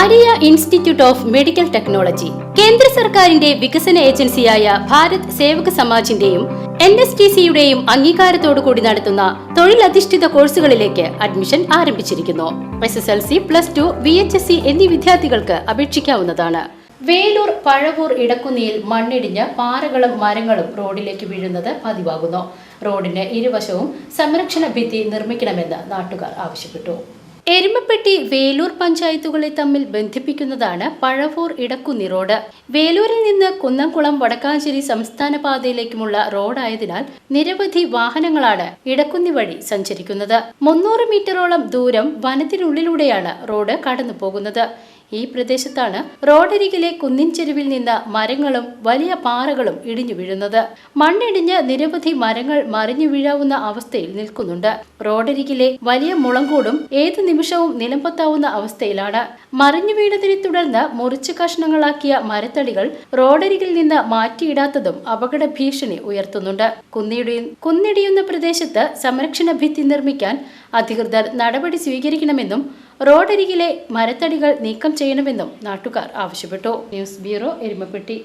Maria institute of medical technology. കേന്ദ്ര സർക്കാരിന്റെ വികസന ഏജൻസിയായ ഭാരത് സേവക സമാജിന്റെയും എൻ എസ് ടി സിയുടെയും അംഗീകാരത്തോടു കൂടി നടത്തുന്ന തൊഴിലധിഷ്ഠിത കോഴ്സുകളിലേക്ക് അഡ്മിഷൻ ആരംഭിച്ചിരിക്കുന്നു. S S L C plus two V H S C എന്നീ വിദ്യാർത്ഥികൾക്ക് അപേക്ഷിക്കാവുന്നതാണ്. വേലൂർ പഴവൂർ ഇടക്കുന്നിയിൽ മണ്ണിടിഞ്ഞ് പാറകളും മരങ്ങളും റോഡിലേക്ക് വീഴുന്നത് പതിവാകുന്നു. റോഡിന് ഇരുവശവും സംരക്ഷണ ഭിത്തി നിർമ്മിക്കണമെന്ന് നാട്ടുകാർ ആവശ്യപ്പെട്ടു. എരുമപ്പെട്ടി വേലൂർ പഞ്ചായത്തുകളെ തമ്മിൽ ബന്ധിപ്പിക്കുന്നതാണ് പഴവൂർ ഇടക്കുന്നി റോഡ് വേലൂരിൽ നിന്ന് കുന്നംകുളം വടക്കാഞ്ചേരി സംസ്ഥാന പാതയിലേക്കുമുള്ള റോഡായതിനാൽ നിരവധി വാഹനങ്ങളാണ് ഇടക്കുന്നി വഴി സഞ്ചരിക്കുന്നത്. മുന്നൂറ് മീറ്ററോളം ദൂരം വനത്തിനുള്ളിലൂടെയാണ് റോഡ് കടന്നു പോകുന്നത് ഈ പ്രദേശത്താണ് റോഡരികിലെ കുന്നിൻ ചെരുവിൽ നിന്ന് മരങ്ങളും വലിയ പാറകളും ഇടിഞ്ഞു വീഴുന്നത്. മണ്ണിടിഞ്ഞ് നിരവധി മരങ്ങൾ മറിഞ്ഞു വീഴാവുന്ന അവസ്ഥയിൽ നിൽക്കുന്നുണ്ട്. റോഡരികിലെ വലിയ മുളങ്കൂടും ഏത് നിമിഷവും നിലമ്പത്താവുന്ന അവസ്ഥയിലാണ്. മറിഞ്ഞു വീണതിനെ തുടർന്ന് മുറിച്ച് കഷ്ണങ്ങളാക്കിയ മരത്തടികൾ റോഡരികിൽ നിന്ന് മാറ്റിയിടാത്തതും അപകട ഭീഷണി ഉയർത്തുന്നുണ്ട്. കുന്നിടിയും കുന്നിടിയുന്ന പ്രദേശത്ത് സംരക്ഷണ ഭിത്തി നിർമ്മിക്കാൻ അധികൃതർ നടപടി സ്വീകരിക്കണമെന്നും റോഡരികിലെ മരത്തടികൾ നീക്കം ചെയ്യണമെന്നും നാട്ടുകാർ ആവശ്യപ്പെട്ടു. News bureau Erumappetty.